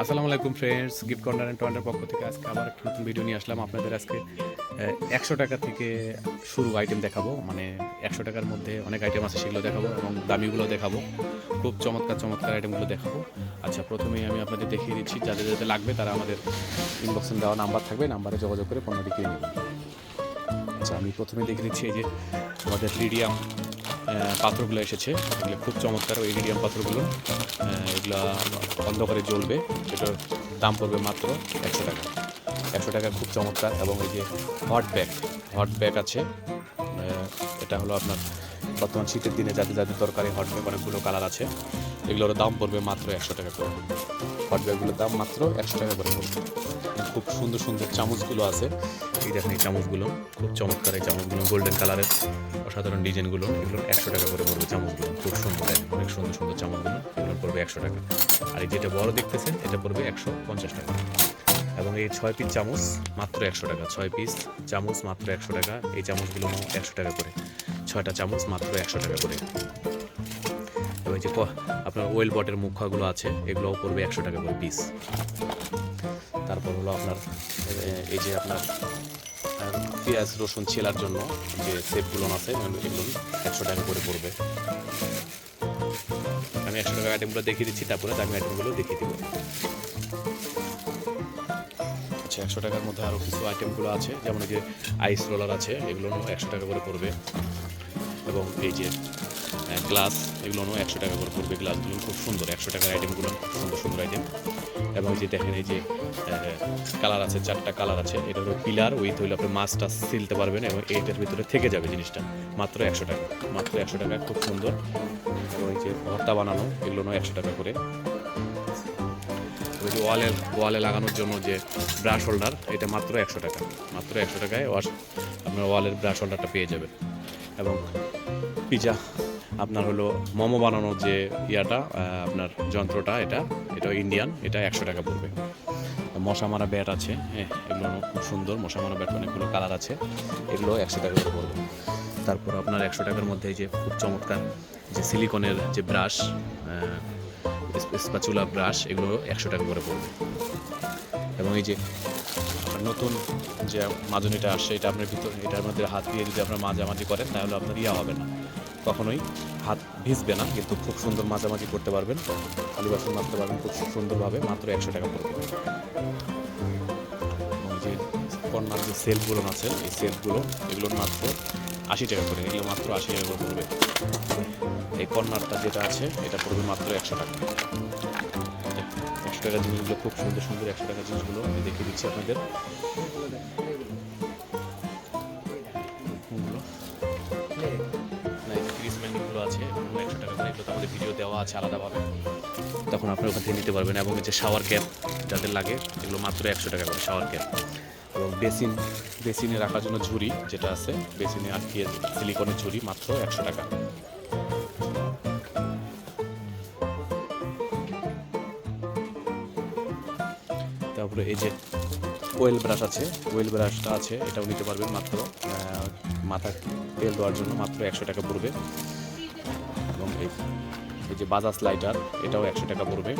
আসসালামু আলাইকুম friends gift corner and টয়েন্টের পক্ষ থেকে আজকে আবার একটা নতুন ভিডিও নিয়ে আসলাম। আপনাদের আজকে একশো টাকা থেকে শুরু আইটেম দেখাবো। মানে একশো টাকার মধ্যে অনেক আইটেম আছে, সেগুলো দেখাবো এবং দামিগুলো দেখাবো। খুব চমৎকার চমৎকার আইটেমগুলো দেখাবো। আচ্ছা প্রথমেই আমি আপনাদের দেখিয়ে দিচ্ছি, যাদের যাদের লাগবে তারা আমাদের ইনবক্সে দেওয়া নাম্বার থাকবে নাম্বারে যোগাযোগ করে পণ্যটি কিনে নেবেন। আচ্ছা আমি প্রথমে দেখে দিচ্ছি এই যে আমাদের লিডিয়াম পাথরগুলো এসেছে। এগুলো খুব চমৎকার, ওই লিডিয়াম পাথরগুলো। এগুলো অন্ধকারে জ্বলবে, এটার দাম পড়বে মাত্র একশো টাকা। একশো টাকা খুব চমৎকার এবং এই যে হট ব্যাগ হট ব্যাগ আছে। এটা হলো আপনার বর্তমান শীতের দিনে যাদের যাদের দরকারি হট ব্যাগ অনেকগুলো কালার আছে। এগুলোর দাম পড়বে মাত্র একশো টাকা করে। হট ব্যাগগুলোর দাম মাত্র একশো টাকা করে পড়বে। খুব সুন্দর সুন্দর চামচগুলো আছে। এই দেখেন এই চামচগুলো, খুব চমৎকার এই চামচগুলো গোল্ডেন কালারের অসাধারণ ডিজাইনগুলো। এগুলো একশো টাকা করে পড়বে চামচগুলো, খুব সুন্দর অনেক সুন্দর সুন্দর চামচগুলো, এগুলো পড়বে একশো টাকা। আর এই যেটা বড় দেখতেছেন, এটা পড়বে একশো পঞ্চাশ টাকা। এবং এই ছয় পিস চামচ মাত্র একশো টাকা, ছয় পিস চামচ মাত্র একশো টাকা, এই চামচগুলো একশো টাকা করে। ছয়টা চামচ মাত্র একশো টাকা করে। এবং যে আপনার ওয়েল বটের মুখাগুলো আছে, এগুলোও পড়বে একশো টাকা করে পিস তারপর হলো আপনার এই যে আপনার পেঁয়াজ, রসুন ছেলার জন্য যে সেটগুলো আছে এগুলো একশো টাকা করে পড়বে। আমি একশো টাকা আইটেমগুলো দেখিয়ে দিচ্ছি, তারপরে দামি আইটেমগুলো দেখিয়ে দিব। আচ্ছা একশো টাকার মধ্যে আরও কিছু আইটেমগুলো আছে, যেমন যে আইস রোলার আছে, এগুলো একশো টাকা করে পড়বে। এবং এই যে গ্লাস এগুলো একশো টাকা করে পড়বে গ্লাসগুলো খুব সুন্দর, একশো টাকার আইটেমগুলো সুন্দর সুন্দর আইটেম এবং যে দেখেন এই যে কালার আছে, চারটা কালার আছে, এটা হলো পিলার উইথ হইলে আপনি মাছটা সিলতে পারবেন এবং এইটার ভিতরে থেকে যাবে জিনিসটা, মাত্র একশো টাকা, মাত্র একশো টাকা, খুব সুন্দর। এবং এই যে ভর্তা বানানো, এগুলো একশো টাকা করে। ওই যে ওয়ালে ওয়ালে লাগানোর জন্য যে ব্রাশ হোল্ডার এটা মাত্র একশো টাকা, মাত্র একশো টাকায় ওয়াশ আপনার ওয়ালের ব্রাশ হোল্ডারটা পেয়ে যাবেন। এবং পিজা আপনার হলো মোমো বানানোর যে ইয়াটা আপনার যন্ত্রটা এটা এটা ইন্ডিয়ান এটা একশো টাকা পড়বে। মশা মারা ব্যাট আছে হ্যাঁ এগুলো খুব সুন্দর, মশা মারা ব্যাট অনেকগুলো কালার আছে, এগুলো একশো টাকা পড়বে। তারপর আপনার একশো টাকার মধ্যে যে খুব চমৎকার যে সিলিকনের যে ব্রাশ স্পাচুলা ব্রাশ এগুলো একশো টাকা করে পড়বে। এবং এই যে নতুন যে মাজনিটা আসছে, এটা আপনার ভিতরে, এটার মধ্যে হাত দিয়ে যদি আপনার মাঝামাঝি করেন, তাহলে আপনার ইয়া হবে না। কখনোই হাত ভিজবে না, কিন্তু খুব সুন্দর মাঝামাঝি করতে পারবেন। খালি বাসন মারতে পারবেন খুব সুন্দরভাবে, মাত্র একশো টাকা পড়বে। যে কর্নার যে সেলফগুলো আছে, এই সেলফগুলো এগুলো মাত্র আশি টাকা করে, এগুলো মাত্র আশি টাকা করে পড়বে। এই কর্নারটা যেটা আছে, এটা পড়বে মাত্র একশো টাকা। একশো টাকা জিনিসগুলো, খুব সুন্দর সুন্দর একশো টাকা জিনিসগুলো আমি দেখিয়ে দিচ্ছি আপনাদের। দেওয়া আছে আলাদাভাবে তখন আপনারা ওখান থেকে নিতে পারবেন এবং যে শাওয়ার ক্যাপ যাদের লাগে, এগুলো মাত্র একশো টাকা করে শাওয়ার ক্যাপ এবং বেসিন, বেসিনে রাখার জন্য ঝুড়ি যেটা আছে, বেসিনে আটকিয়ে সিলিকনের ঝুড়ি মাত্র একশো টাকা। তারপরে এই যে ওয়েল ব্রাশ আছে ওয়েল ব্রাশটা আছে, এটাও নিতে পারবেন মাত্র মাথা তেল দেওয়ার জন্য মাত্র একশো টাকা পড়বে। এবং এই এই যে বাজাজ লাইটার, এটাও একশো টাকা পড়বে।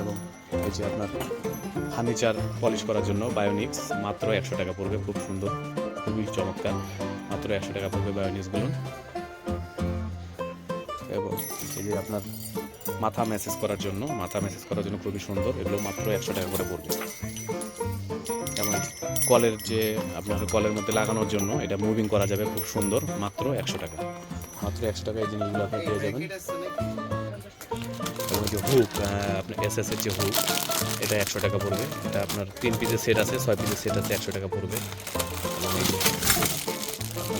এবং এই যে আপনার ফার্নিচার পলিশ করার জন্য বায়োনিক্স মাত্র একশো টাকা পড়বে, খুব সুন্দর, খুবই চমৎকার, মাত্র একশো টাকা পড়বে বায়োনিক্সগুলো এবং এই যে আপনার মাথা ম্যাসেজ করার জন্য, মাথা ম্যাসেজ করার জন্য খুবই সুন্দর, এগুলো মাত্র একশো টাকা করে পড়বে। কলের যে আপনার কলের মধ্যে লাগানোর জন্য এটা মুভিং করা যাবে খুব সুন্দর, মাত্র একশো টাকা। মাত্র একশো টাকা এই জিনিসগুলো আপনি পেয়ে যাবেন। এবং যে হুক আপনার এস এস এর যে হুক এটা একশো টাকা পড়বে। এটা আপনার তিন পিসের সেট আছে, ছয় পিসের সেট আছে, একশো টাকা পড়বে।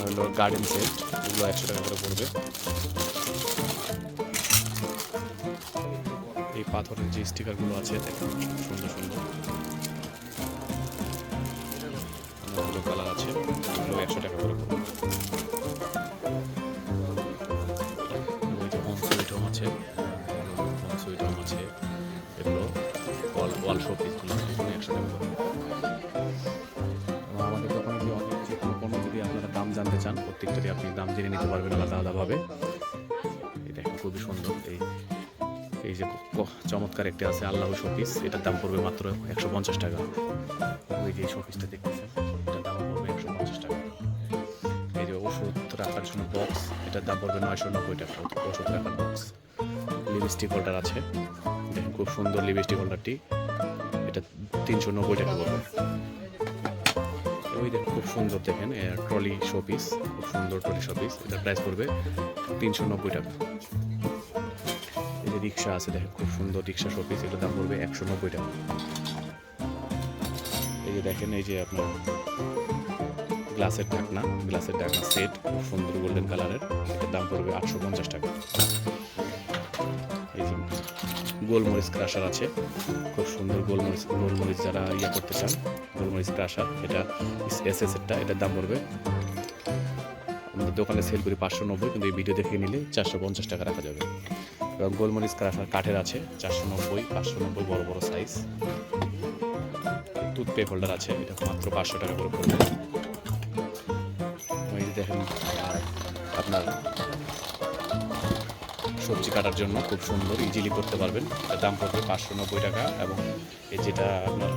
হলো গার্ডেন সেট এগুলো একশো টাকা করে পড়বে। এই পাথরের যে স্টিকারগুলো আছে সুন্দর সুন্দর। অনেকগুলো কালার আছে একশো টাকা করে পড়বে আছে আছে, এগুলো একশো টাকা করে কোনো যদি আপনারা দাম জানতে চান, প্রত্যেকটারই আপনি দাম জেনে নিতে পারবেন আলাদা আলাদাভাবে এটা খুবই সুন্দর এই এই যে চমৎকার একটি আছে, আল্লাহ শোপিস। এটার দাম পড়বে মাত্র একশো পঞ্চাশ টাকা। ওই যে শোপিসটা দেখতেছেন, এটার দাম পড়বে একশো পঞ্চাশ টাকা। এই যে ওষুধ রাখার জন্য বক্স এটার দাম পড়বে নয়শো নব্বই টাকা ওষুধ রাখার বক্স লিপস্টিক হোল্ডার আছে। দেখেন খুব সুন্দর লিপস্টিক হোল্ডারটি এটা তিনশো নব্বই টাকা পড়বে। ওই দেখেন খুব সুন্দর দেখেন ট্রলি শোপিস খুব সুন্দর ট্রলি শোপিস এটার প্রাইস পড়বে তিনশো নব্বই টাকা। রিক্সা আছে, দেখেন খুব সুন্দর রিক্সা শোপিস, এটার দাম পড়বে একশো নব্বই টাকা। এই যে দেখেন, এই যে আপনার গ্লাসের ঢাকনা গ্লাসের ঢাকনা সেট, খুব সুন্দর গোল্ডেন কালারের, এটার দাম পড়বে আটশো পঞ্চাশ টাকা। এই যে গোলমরিচ ক্রাশার আছে, খুব সুন্দর গোলমরিচ গোলমরিচ যারা ইয়ে করতে চান, গোলমরিচ ক্রাশার, এটা এস এস এরটা এটার দাম পড়বে। আমাদের দোকানে সেল করি পাঁচশো নব্বই, কিন্তু এই ভিডিও দেখে নিলে চারশো পঞ্চাশ টাকা রাখা যাবে। এবং গোলমরিচ ক্রাশার কাঠের আছে, চারশো নব্বই, পাঁচশো নব্বই বড় বড় সাইজ টুথপে হোল্ডার আছে, এটা মাত্র পাঁচশো টাকা করে পড়বে। দেখেন আপনার সবজি কাটার জন্য খুব সুন্দর ইজিলি করতে পারবেন। এটার দাম পড়বে পাঁচশো নব্বই টাকা এবং এই যেটা আপনার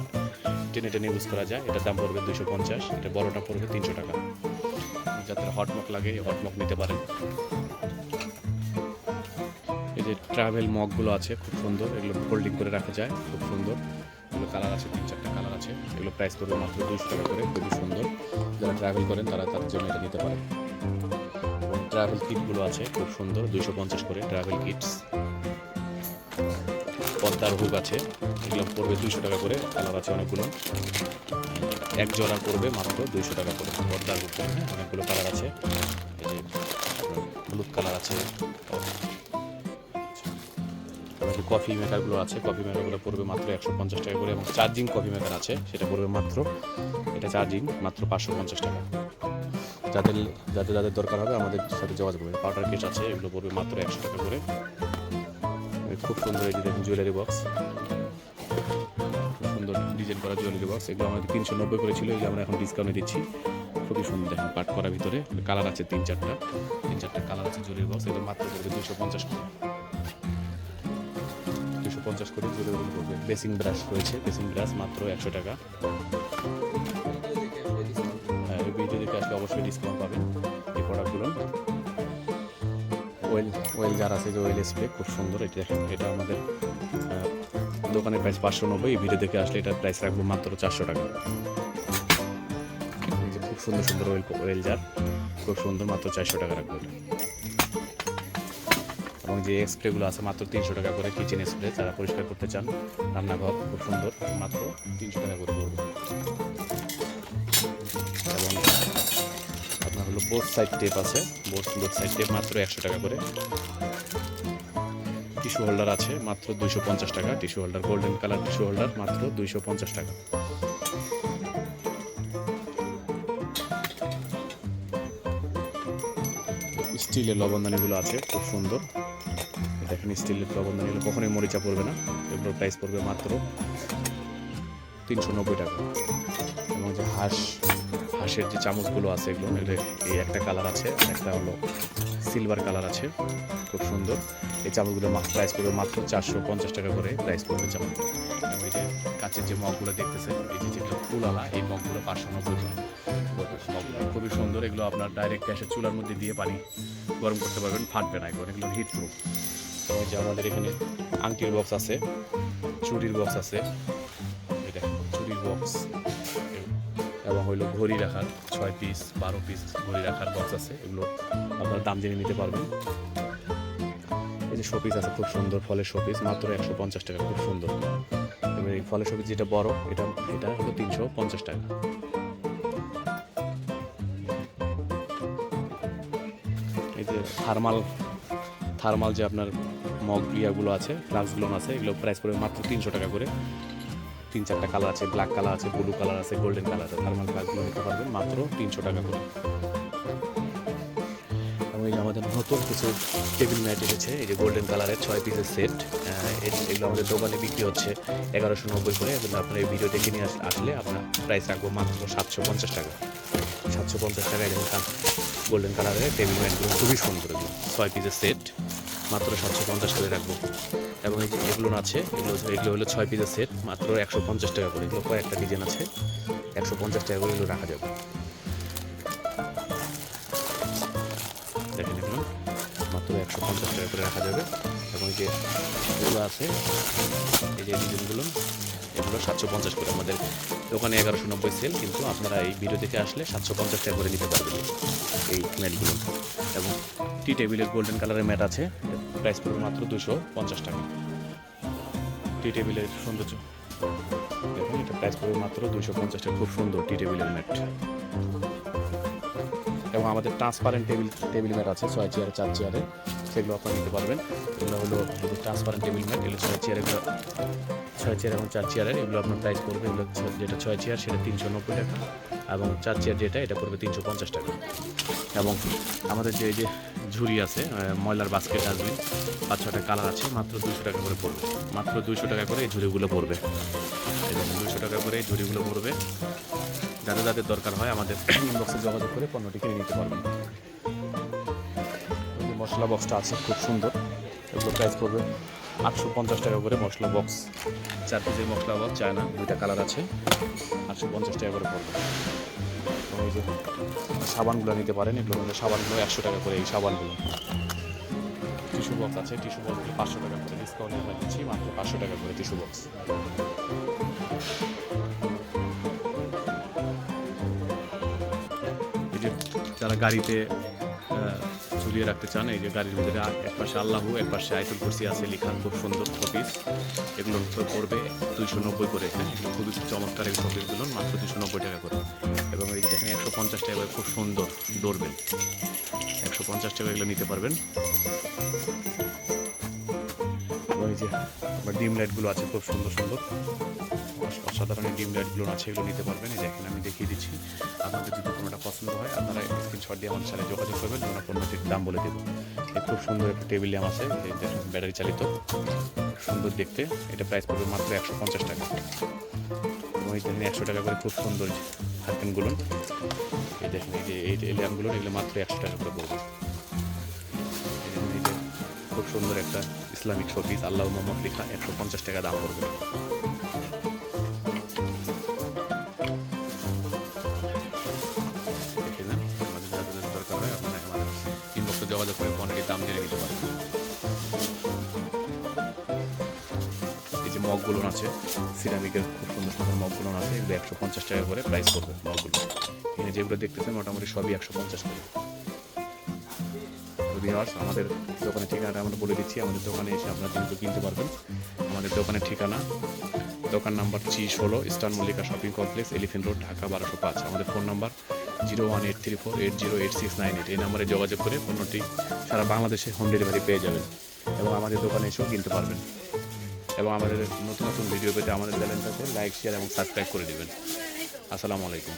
টেনে টেনে ইউজ করা যায়, এটার দাম পড়বে দুশো পঞ্চাশ, এটা বড়টা পড়বে তিনশো টাকা। যাদের হটমক লাগে হটমক নিতে পারেন। যে ট্রাভেল মগগুলো আছে, খুব সুন্দর। এগুলো ফোল্ডিং করে রাখা যায়, খুব সুন্দর। এগুলো কালার আছে, তিন চারটা কালার আছে। এগুলো প্রাইস পড়বে মাত্র দুশো টাকা করে, খুবই সুন্দর। যারা ট্রাভেল করেন, তারা তার জন্য এটা নিতে পারেন। এবং ট্রাভেল কিটগুলো আছে, খুব সুন্দর, দুইশো পঞ্চাশ করে ট্রাভেল কিটস পদ্মার হুক আছে, এগুলো পড়বে দুইশো টাকা করে কালার আছে অনেকগুলো। এক জোড়া পড়বে মাত্র দুইশো টাকা করে, পদ্মার হুক হ্যাঁ? অনেকগুলো কালার আছে। হলুদ কালার আছে। যে কফি মেকারগুলো আছে। কফি মেকারগুলো পড়বে মাত্র একশো পঞ্চাশ টাকা করে এবং চার্জিং কফি মেকার আছে। সেটা পড়বে মাত্র, এটা চার্জিং মাত্র পাঁচশো পঞ্চাশ টাকা। যাদের যাদের যাদের দরকার হবে আমাদের সাথে যোগাযোগ করবে। পাউডার কেস আছে, এগুলো পড়বে মাত্র একশো টাকা করে। খুব সুন্দর এই দেখুন জুয়েলারি বক্স সুন্দর ডিজাইন করা জুয়েলারি বক্স এগুলো আমাদের তিনশো নব্বই করে ছিল যে আমরা এখন ডিসকাউন্টে দিচ্ছি। খুবই সুন্দর দেখুন পাট করার ভিতরে। কালার আছে তিন চারটা তিন চারটা কালার আছে জুয়েলারি বক্স এগুলো মাত্র দুশো পঞ্চাশ দুশো পঞ্চাশ করে জুয়েলারি পড়বে বেসিং ব্রাশ রয়েছে বেসিং ব্রাশ মাত্র একশো টাকা। হ্যাঁ ভিডিও দেখে আসলে অবশ্যই ডিসকাউন্ট পাবেন এই প্রোডাক্টগুলো ওয়েল ওয়েল জার আছে যে ওয়েল স্প্রে খুব সুন্দর এটা। দেখেন এটা আমাদের দোকানের প্রাইস পাঁচশো নব্বই। এই ভিডিও দেখে আসলে এটার প্রাইস রাখব মাত্র চারশো টাকা। খুব সুন্দর সুন্দর ওয়েল ওয়েল জার খুব সুন্দর মাত্র চারশো টাকা রাখব এটা। এবং যে স্প্রেগুলো আছে মাত্র তিনশো টাকা করে কিচেন স্প্রে যারা পরিষ্কার করতে চান। রান্নাঘর খুব সুন্দর, মাত্র তিনশো টাকা করে পড়বে। এবং আপনার হলো বোথ সাইড টেপ আছে বোর্ড বোথ সাইড টেপ মাত্র একশো টাকা করে। টিস্যু হোল্ডার আছে, মাত্র দুইশো পঞ্চাশ টাকা। Tissue holder golden colour tissue holder মাত্র দুইশো পঞ্চাশ টাকা। স্টিলের লবণদানিগুলো আছে, খুব সুন্দর। এই দেখেন স্টিলের লবণদানিগুলো কখনোই মরিচা পড়বে না, এগুলোর প্রাইস পড়বে মাত্র তিনশো নব্বই টাকা। এবং যে হাঁস, হাঁসের যে চামচগুলো আছে এগুলো এই একটা কালার আছে একটা হলো সিলভার কালার আছে, খুব সুন্দর। এই চামচগুলো প্রাইস পড়বে মাত্র চারশো পঞ্চাশ টাকা করে প্রাইস পড়বে চামচ। এবং এই যে কাচের যে মগগুলো দেখতেছেন, এই যে যেগুলো ফুলালা, এই মগগুলো পাঁচশো নব্বই মগগুলো খুবই সুন্দর, এগুলো আপনার ডাইরেক্ট গ্যাসের চুলার মধ্যে দিয়ে পানি গরম করতে পারবেন, ফাটবে না এগুলো এগুলো হিট প্রুফ এই যে আমাদের এখানে আংটির বক্স আছে চুরির বক্স আছে। চুরির বক্স এবং হইল ঘড়ি রাখার ছয় পিস বারো পিস ঘড়ি রাখার বক্স আছে। এগুলো আপনারা দাম জেনে নিতে পারবেন। এই যে শোপিস আছে, খুব সুন্দর ফলের শোপিস মাত্র একশো পঞ্চাশ টাকা, খুব সুন্দর। এবং এই ফলের শোপিস যেটা বড়, এটা এটা হলো তিনশো পঞ্চাশ টাকা। এই যে থার্মাল থার্মাল যে আপনার মগ ইয়াগুলো আছে ফ্লাক্সগুলো আছে, এগুলো প্রাইস পড়বে মাত্র তিনশো টাকা করে। তিন চারটা কালার আছে ব্ল্যাক কালার আছে ব্লু কালার আছে গোল্ডেন কালার আছে থার্মাল ফ্লাক্সগুলো নিতে পারবেন মাত্র তিনশো টাকা করে। এবং এই আমাদের নতুন কিছু টেবিল ম্যাট এসেছে, এই যে গোল্ডেন কালারের ছয় পিসের সেট এগুলো আমাদের দোকানে বিক্রি হচ্ছে এগারোশো নব্বই করে। এগুলো আপনার এই ভিডিও দেখে নিয়ে আসলে আপনার প্রাইস রাখব মাত্র সাতশো পঞ্চাশ টাকা। সাতশো পঞ্চাশ টাকায় যেমন গোল্ডেন কালারের টেবিল ম্যাটগুলো খুবই সুন্দর ছয় পিসের সেট মাত্র সাতশো পঞ্চাশ করে রাখব। এবং এই যে এগুলো আছে, এগুলো এগুলো হলো ছয় পিসের সেট মাত্র একশো পঞ্চাশ টাকা করে। এগুলো কয়েকটা ডিজাইন আছে, একশো পঞ্চাশ টাকা করে এগুলো রাখা যাবে। দেখেন এগুলো, মাত্র একশো পঞ্চাশ টাকা করে রাখা যাবে। এবং এই যে এগুলো আছে, এই যে ডিজাইনগুলো এগুলো সাতশো পঞ্চাশ করে। আমাদের দোকানে এগারোশো নব্বই সেল কিন্তু আপনারা এই ভিডিও থেকে আসলে সাতশো পঞ্চাশ টাকা করে নিতে পারবেন এই ম্যাটগুলো এবং টি টেবিলের গোল্ডেন কালারের ম্যাট আছে। প্রাইস পড়বে মাত্র দুশো পঞ্চাশ টাকা। টি টেবিলের সৌন্দর্য। দেখুন, এটা প্রাইস পড়বে মাত্র দুশো পঞ্চাশ টাকা। খুব সুন্দর টি টেবিলের ম্যাট। এবং আমাদের ট্রান্সপারেন্ট টেবিল টেবিল ম্যাট আছে, ছয় চেয়ারে, চার চেয়ারে। সেগুলো আপনারা নিতে পারবেন। এগুলো হলো ট্রান্সপারেন্ট টেবিল ম্যাট। এগুলো ছয় চেয়ার ছয় চেয়ার এবং চার চেয়ারের এগুলো আপনার প্রাইস পড়বে। এগুলো যেটা ছয় চেয়ার, সেটা তিনশো নব্বই টাকা। এবং চার চেয়ার যেটা, এটা পড়বে তিনশো পঞ্চাশ টাকা। এবং আমাদের যে, এই যে ঝুড়ি আছে ময়লার বাস্কেট ডাস্টবিন পাঁচ ছটা কালার আছে, মাত্র দুশো টাকা করে পড়বে। মাত্র দুশো টাকা করে এই ঝুড়িগুলো পড়বে। এবং দুশো টাকা করে এই ঝুড়িগুলো পড়বে। যাদের যাদের দরকার হয় আমাদের ইনবক্সে যোগাযোগ করে পণ্যটি কিনে নিতে পারবেন। মশলা বক্সটা আছে, খুব সুন্দর। এগুলো প্রাইস পড়বে আটশো পঞ্চাশ টাকা করে মশলা বক্স চার পিসের মশলা বক্স চায়না, দুইটা কালার আছে। আটশো পঞ্চাশ টাকা করে পড়বে। যে সাবানগুলো নিতে পারেন, এগুলো হলো সাবানগুলো একশো টাকা করে এই সাবানগুলো। টিস্যু বক্স আছে, টিস্যু বক্সগুলো পাঁচশো টাকা করে। ডিসকাউন্ট আমরা দিচ্ছি মাত্র পাঁচশো টাকা করে টিস্যু বক্স যারা গাড়িতে ঝুলিয়ে রাখতে চান, এই যে গাড়ির ভিতরে এক পাশে আল্লাহু, এক পাশে আয়তুল কুরসি আছে, লেখা খুব সুন্দর শপিস এগুলো পড়বে দুইশো নব্বই করে হ্যাঁ? খুবই চমৎকার এই শপিসগুলো মাত্র দুশো নব্বই টাকা করে। এবং এই দেখেন, একশো পঞ্চাশ টাকা খুব সুন্দর ডোরবেল একশো পঞ্চাশ টাকা এগুলো নিতে পারবেন। এই যে, আমার ডিম লাইটগুলো আছে, খুব সুন্দর সুন্দর। অস- অসাধারণ ডিম লাইটগুলো আছে, এগুলো নিতে পারবেন। এই দেখেন, আমি দেখিয়ে দিচ্ছি। আপনাদের যদি কোনোটা পছন্দ হয়, আপনারা স্ক্রিনশট দিয়ে আমাদের সাথে যোগাযোগ করবেন আমরা পণ্যটির দাম বলে দেবো। খুব সুন্দর একটা টেবিল ল্যাম্প আছে ব্যাটারি চালিত। সুন্দর দেখতে। এটা প্রাইস পড়বে মাত্র একশো পঞ্চাশ টাকা। এই দেখেন, একশো টাকা করে খুব সুন্দর হারকেনগুলো এই দেখেন, এই যে, এই ল্যাম্পগুলো এগুলো মাত্র একশো টাকা করে পড়বে। খুব সুন্দর একটা ইসলামিক শোপিস আল্লাহ মোহাম্মদ লেখা একশো পঞ্চাশ টাকা দাম পড়বে যোগাযোগ করে কোয়ান্টিটির দাম জেনে নিতে পারেন। এই মগগুলো আছে সিরামিকের খুব সুন্দর সুন্দর মগগুলো আছে, এগুলো একশো পঞ্চাশ টাকা করে প্রাইস পড়বে মগগুলো। এখানে যেগুলো দেখতেছেন, মোটামুটি সবই একশো পঞ্চাশ করে ভিউয়ার্স আমাদের দোকানের ঠিকানাটা আমরা বলে দিচ্ছি। আমাদের দোকানে এসে আপনারা কিন্তু কিনতে পারবেন। আমাদের দোকানের ঠিকানা, দোকান নাম্বার চি ষোলো eastern Mallika shopping complex, elephant road, Dhaka বারোশো পাঁচ। আমাদের phone number zero one eight three four eight zero eight six nine eight. এই নাম্বারে যোগাযোগ করে পণ্যটি সারা বাংলাদেশে হোম ডেলিভারি পেয়ে যাবেন এবং আমাদের দোকানে এসেও কিনতে পারবেন। এবং আমাদের নতুন নতুন ভিডিও পেতে আমাদের চ্যানেলটাতে লাইক, শেয়ার এবং সাবস্ক্রাইব করে দেবেন। আসসালামু আলাইকুম।